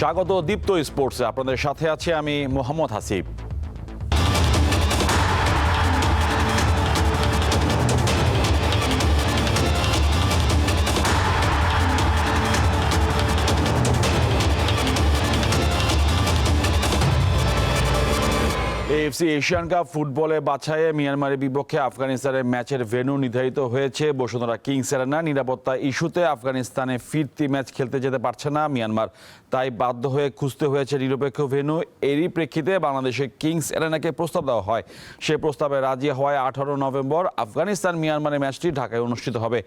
স্বাগত দীপ্ত স্পোর্টসে। আপনাদের সাথে আছে আমি Mohammad Hasib. AFC Asian cup ফুটবলে বাছাইয়ে মিয়ানমারের বিপক্ষে আফগানিস্তানের ম্যাচের ভেন্যু নির্ধারিত হয়েছে। বসুন্ধরা কিংস এরেনা নিরাপত্তা ইস্যুতে আফগানিস্তানে ফিরতি ম্যাচ খেলতে যেতে পারছে না মিয়ানমার। তাই বাধ্য হয়ে খুঁজতে হয়েছে নিরপেক্ষ ভেন্যু। এরই প্রেক্ষিতে বাংলাদেশে কিংস এরেনাকে প্রস্তাব দেওয়া হয়। সে প্রস্তাবে রাজি হওয়ায় আঠারো নভেম্বর। আফগানিস্তান মিয়ানমারের ম্যাচটি ঢাকায় অনুষ্ঠিত হবে।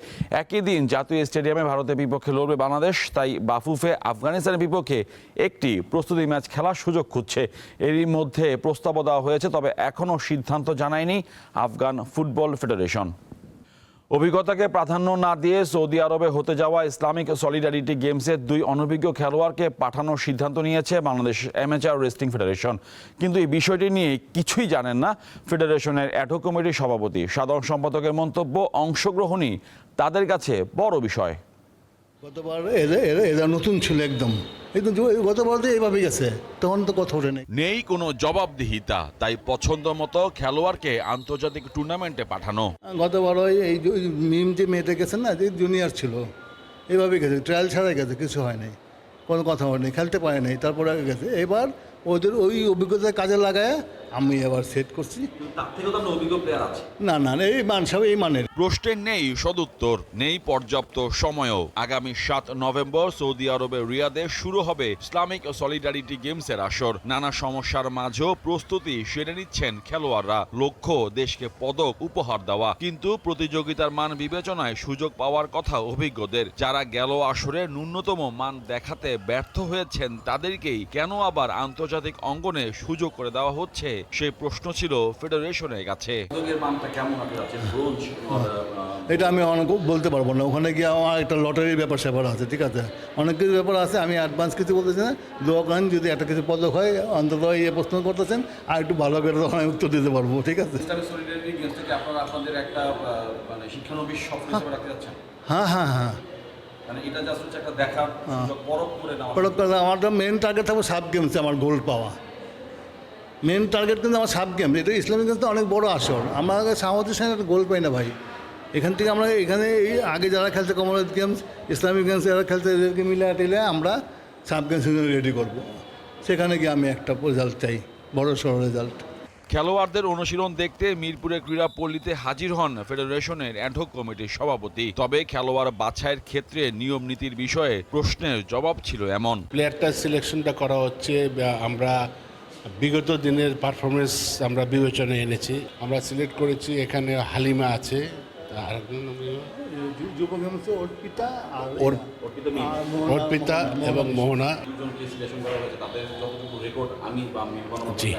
একই দিন জাতীয় স্টেডিয়ামে ভারতের বিপক্ষে লড়বে বাংলাদেশ। তাই বাফুফে আফগানিস্তানের বিপক্ষে একটি প্রস্তুতি ম্যাচ খেলার সুযোগ খুঁজছে। এরই মধ্যে প্রস্তাবও দেওয়া হয়েছে, তবে এখনও সিদ্ধান্ত জানায়নি আফগান ফুটবল ফেডারেশন। অভিজ্ঞতাকে প্রাধান্য না দিয়ে সৌদি আরবে হতে যাওয়া ইসলামিক সলিডারিটি গেমসের দুই অনভিজ্ঞ খেলোয়াড়কে পাঠানোর সিদ্ধান্ত নিয়েছে বাংলাদেশ অ্যামেচার রেসলিং ফেডারেশন। কিন্তু এই বিষয়টি নিয়ে কিছুই জানেন না ফেডারেশনের অ্যাডহক কমিটির সভাপতি। সাধারণ সম্পাদকের মন্তব্য অংশগ্রহণই তাদের কাছে বড় বিষয়। গতবার এরা নতুন ছিল একদম। একদম যে- গতবার তো এইভাবে গেছে তখন তো কথা ওঠে নেই। নেই কোনো জবাবদিহিতা তাই পছন্দ মতো খেলোয়াড়কে আন্তর্জাতিক টুর্নামেন্টে পাঠানো। গতবার ওই এই মিম যে মেয়েটা গেছে না যে জুনিয়র ছিল এইভাবে গেছে ট্রায়াল ছাড়াই গেছে কিছু হয়নি নাই। কোনো কথা হয়নি খেলতে পারে নাই তারপরে গেছে। এবার ওদের ওই অভিজ্ঞতা কাজে লাগায় আমি এবার সেট করছি। তার থেকেও তো অভিজ্ঞ প্লেয়ার আছে। না না না, এই মান সব এই মানের। প্রশ্নের নেই সদুত্তর নেই পর্যাপ্ত সময়ও। আগামী সাত নভেম্বর সৌদি আরবের রিয়াদে শুরু হবে ইসলামিক সলিডারিটি গেমসের আসর। নানা সমস্যার মাঝেও প্রস্তুতি সেরে নিচ্ছেন খেলোয়াড়রা। লক্ষ্য দেশকে পদক উপহার দেওয়া। কিন্তু প্রতিযোগিতার মান বিবেচনায় সুযোগ পাওয়ার কথা অভিজ্ঞদের। যারা গেল আসরে ন্যূনতম মান দেখাতে ব্যর্থ হয়েছেন তাদেরকেই কেন আবার আন্তর্জাতিক অঙ্গনে সুযোগ করে দেওয়া হচ্ছে। সেই প্রশ্ন ছিল ফেডারেশনের কাছে। এটা আমি অনেক বলতে পারব না। ওখানে গিয়ে আমার একটা লটারির ব্যাপার স্যাপার আছে ঠিক আছে? অনেক কিছু ব্যাপার আছে আমি অ্যাডভান্স কিছু বলতেছি না। দোকান যদি একটা কিছু পদক হয় অন্তত ইয়ে প্রশ্ন করতেছেন। আর একটু ভালো করে তখন আমি উত্তর দিতে পারব ঠিক আছে? মানে যাচ্ছেন? হ্যাঁ হ্যাঁ হ্যাঁ। আমার মেন টার্গেট থাকবে সাব গেমসে আমার গোল্ড পাওয়া। মেন টার্গেট কিন্তু আমার সাব গেম এটা ইসলামিক গেমস তো অনেক বড় আসর আমরা সামুদ্রিক সেখানে গোল পাই না ভাই। এখান থেকে আমরা এখানে এই আগে যারা খেলছে কমনওয়েলথ গেমস ইসলামিক গেমস যারা খেলছে এদেরকে মিলে টেলে আমরা সাব গেমস রেডি করব। সেখানে গিয়ে আমি একটা রেজাল্ট চাই। বড় সড় রেজাল্ট খেলোয়াড়দের অনুশীলন দেখতে মিরপুরের ক্রীড়াপল্লীতে হাজির হন ফেডারেশনের অ্যাডহক কমিটির সভাপতি। তবে খেলোয়াড় বাছাইয়ের ক্ষেত্রে নিয়ম নীতির বিষয়ে প্রশ্নের জবাব ছিল এমন। প্লেয়ারটা সিলেকশনটা করা হচ্ছে বা আমরা বিগত দিনের পারফরমেন্স আমরা বিবেচনায় এনেছি। আমরা সিলেক্ট করেছি এখানে হালিমা আছে। আর অর্পিতা এবং মোহনা। জি।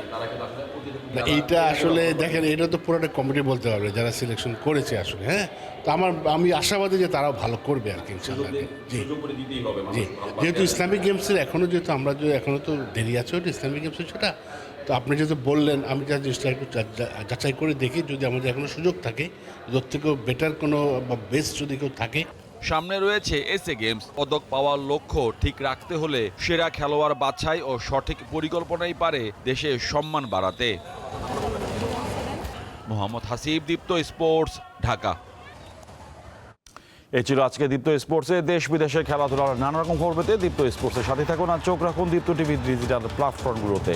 না, এইটা আসলে দেখেন এটা তো পুরোটা কমিটি বলতে পারবে যারা সিলেকশন করেছে আসলে হ্যাঁ? তো আমার আমি আশাবাদী যে তারাও ভালো করবে আর কি ইনশাআল্লাহ। জি। জি। যেহেতু ইসলামিক গেমসের এখনও যেহেতু আমরা যে এখনও তো দেরি আছে ওটা ইসলামিক গেমসের সেটা তো আপনি যেহেতু বললেন আমি যা জিনিসটা একটু যাচাই করে দেখি যদি আমাদের এখনও সুযোগ থাকে ওর থেকেও বেটার কোনো বা বেস্ট যদি কেউ থাকে সামনে রয়েছে এসএ গেমস। পদক পাওয়ার লক্ষ্য ঠিক রাখতে হলে সেরা খেলোয়াড় বাছাই ও সঠিক পরিকল্পনাই পারে দেশের সম্মান বাড়াতে। মোহাম্মদ হাসিব, দীপ্ত স্পোর্টস, ঢাকা। এ ছিল আজকে দীপ্ত স্পোর্টসে দেশ বিদেশের খেলাধুলার নানা রকম খবর পেতে দীপ্ত স্পোর্টসের সাথে থাকুন আর চোখ রাখুন দীপ্ত টিভি ডিজিটাল প্ল্যাটফর্মগুলোতে।